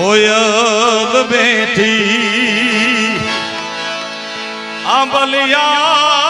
કોયલ બેઠી આંબલિયા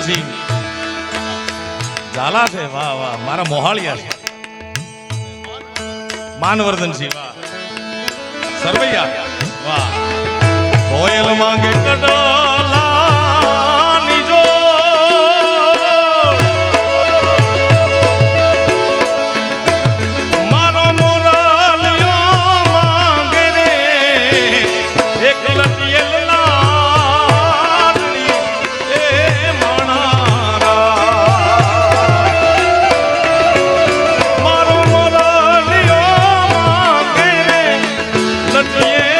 ગોપાલસિંહ ઝાલા છે, વાહ વાહ, મારા મોહાળિયા છે. માનવર્ધનસિંહ, વાહ. સરવૈયા, વાહ. કોયલ માંગે કડા yeah.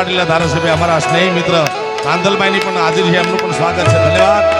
લાડીલા ધારાસભ્ય અમારા સ્નેહી મિત્ર કાંધલભાઈની પણ હાજરી છે એમનું પણ સ્વાગત છે. ધન્યવાદ.